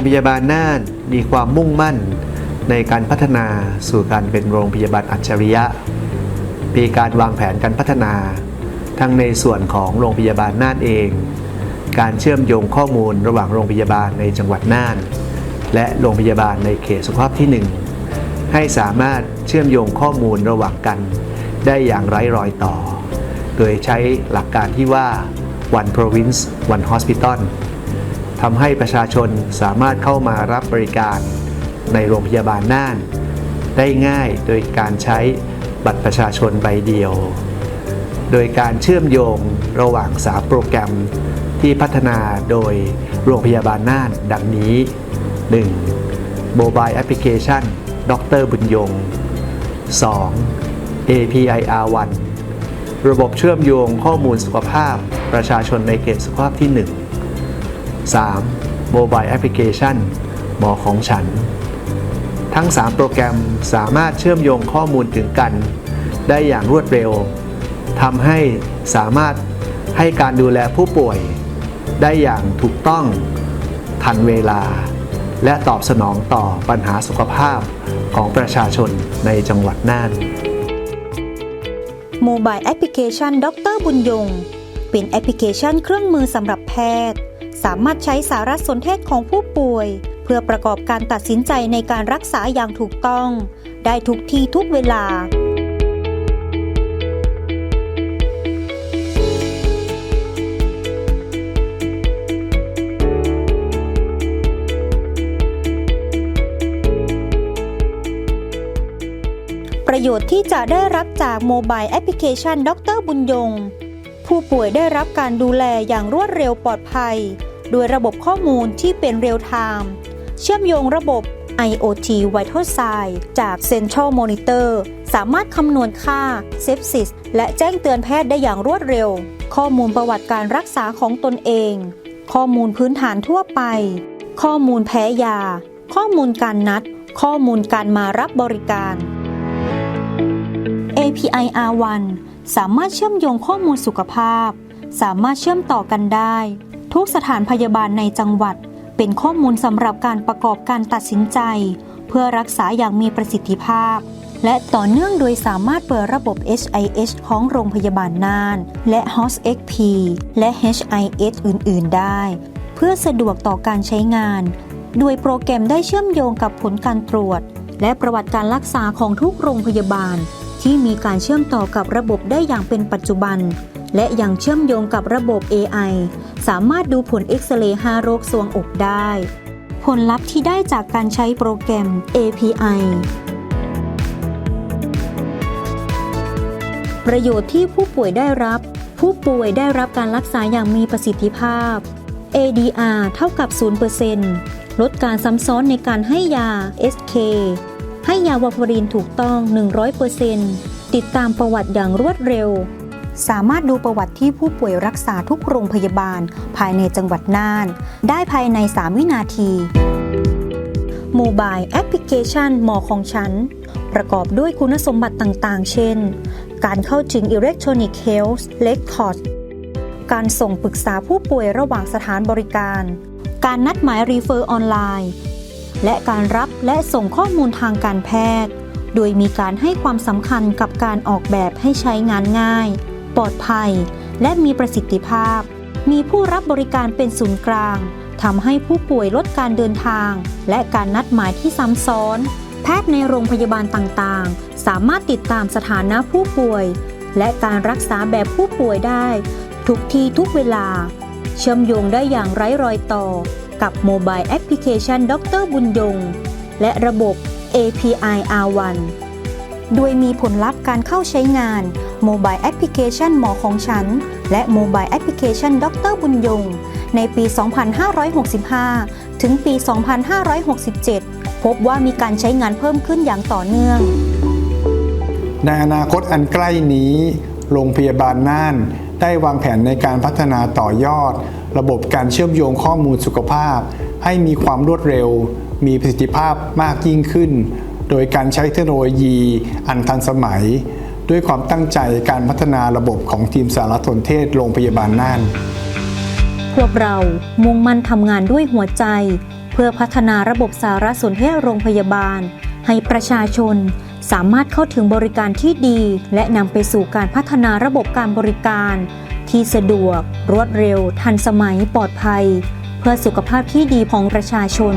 รงพยาบาลน่านมีความมุ่งมั่น ในการพัฒนาสู่การเป็นโรงพยาบาลอัจฉริยะ มีการวางแผนการพัฒนา ทั้งในส่วนของโรงพยาบาลน่านเอง การเชื่อมโยงข้อมูลระหว่างโรงพยาบาลในจังหวัดน่าน และโรงพยาบาลในเขตสุขภาพที่ 1 ให้สามารถเชื่อมโยงข้อมูลระหว่างกัน ได้อย่างไร้รอยต่อ โดยใช้หลักการที่ว่า one province one hospital ทำให้ประชาชนสามารถเข้ามารับบริการ ในโรงพยาบาลน่าน ได้ง่ายโดยการใช้บัตรประชาชนใบเดียว โดยการเชื่อมโยงระหว่าง3โปรแกรมที่พัฒนาโดยโรงพยาบาลน่านดังนี้ 1. Mobile Application ดรบุญยง 2. API R1 ระบบเชื่อมโยงข้อมูลสุขภาพประชาชนในเขตสุขภาพที่ 1 3. Mobile Application หมอของฉัน ทั้ง 3 โปรแกรมสามารถเชื่อมโยงข้อมูลถึงกัน ได้อย่างรวดเร็วทำให้สามารถให้การดูแลผู้ป่วย ได้อย่างถูกต้องทันเวลา และตอบสนองต่อปัญหาสุขภาพของประชาชนในจังหวัดน่านโมบายแอปพลิเคชันดรบุญยง เป็นแอปพลิเคชันเครื่องมือสำหรับแพทย์ สามารถใช้สารสนเทศของผู้ป่วย เพื่อประกอบการตัดสินใจในการรักษาอย่างถูกต้อง ได้ทุกที่ทุกเวลา ประโยชน์ที่จะได้รับจากโมบายแอปพลิเคชันดรบุญยงผู้ป่วยได้รับการดูแลอย่างรวดเร็วปลอดภัย โดยระบบข้อมูลที่เป็นเรียลไทม์เชื่อมโยงระบบ IoT Vital Sign จาก Central Monitor สามารถคำนวณค่า Sepsis และแจ้งเตือนแพทย์ได้อย่างรวดเร็ว ข้อมูลประวัติการรักษาของตนเอง ข้อมูลพื้นฐานทั่วไป ข้อมูลแพ้ยา ข้อมูลการนัด ข้อมูลการมารับบริการ API R1 สามารถเชื่อมโยงข้อมูลสุขภาพ สามารถเชื่อมต่อกันได้ ทุกสถานพยาบาลในจังหวัด เป็นข้อมูลสำหรับการประกอบการตัดสินใจ เพื่อรักษาอย่างมีประสิทธิภาพ และต่อเนื่องโดยสามารถเปิดระบบ HIH ของโรงพยาบาลน่าน และ HOSXP และ HIS อื่น ๆ ได้ เพื่อสะดวกต่อการใช้งาน โดยโปรแกรมได้เชื่อมโยงกับผลการตรวจ และประวัติการรักษาของทุกโรงพยาบาล ที่มีการเชื่อมต่อกับระบบได้อย่างเป็นปัจจุบัน และยังเชื่อมโยงกับระบบ AI สามารถดูผลเอ็กซเรย์5โรคสวงอกได้ ผลลัพธ์ที่ได้จากการใช้โปรแกรม API ประโยชน์ที่ผู้ป่วยได้รับ ผู้ป่วยได้รับการรักษาอย่างมีประสิทธิภาพ ADR เท่ากับ 0%ลดการซ้ำซ้อนในการให้ยา SK ให้ยาวาฟารินถูกต้อง 100%ติดตามประวัติอย่างรวดเร็ว สามารถดูประวัติที่ผู้ป่วยรักษาทุกโรงพยาบาล ภายในจังหวัดน่าน ได้ภายใน 3 วินาทีโมบายแอปพลิเคชันหมอของฉัน ประกอบด้วยคุณสมบัติต่างๆ เช่น การเข้าถึง Electronic Health Record การส่งปรึกษาผู้ป่วยระหว่างสถานบริการ การนัดหมายรีเฟอร์ออนไลน์ และการรับและส่งข้อมูลทางการแพทย์ โดยมีการให้ความสำคัญกับการออกแบบให้ใช้งานง่าย ลอดภัย และมีประสิทธิภาพ มีผู้รับบริการเป็นศูนย์กลางทำให้ผู้ป่วยลดการเดินทาง และการนัดหมายที่ซ้ำซ้อน แพทย์ในโรงพยาบาลต่างๆ สามารถติดตามสถานะผู้ป่วย และการรักษาแบบผู้ป่วยได้ ทุกที่ทุกเวลา เชื่อมโยงได้อย่างไร้รอยต่อ กับโมบายแอปพลิเคชันด็อกเตอร์บุญยง และระบบ API R1 โดยมีผลลัพธ์การเข้าใช้งาน โมบายแอปพลิเคชันหมอของฉัน และโมบายแอปพลิเคชันด็อกเตอร์บุญยง ในปี 2565 ถึงปี 2567 พบว่ามีการใช้งานเพิ่มขึ้นอย่างต่อเนื่อง ในอนาคตอันใกล้นี้ โรงพยาบาลน่าน ได้วางแผนในการพัฒนาต่อยอด ระบบการเชื่อมโยงข้อมูลสุขภาพ ให้มีความรวดเร็ว มีประสิทธิภาพมากยิ่งขึ้น โดยการใช้เทคโนโลยีอันทันสมัย ด้วยความตั้งใจการพัฒนาระบบของทีมสารสนเทศโรงพยาบาลน่าน พวกเรามุ่งมั่นทำงานด้วยหัวใจเพื่อพื่อพัฒนาระบบสารสนเทศโรงพยาบาล ให้ประชาชนสามารถเข้าถึงบริการที่ดี และนำไปสู่การพัฒนาระบบการบริการ ที่สะดวก รวดเร็ว ทันสมัยปลอดภัย เพื่อสุขภาพที่ดีของประชาชน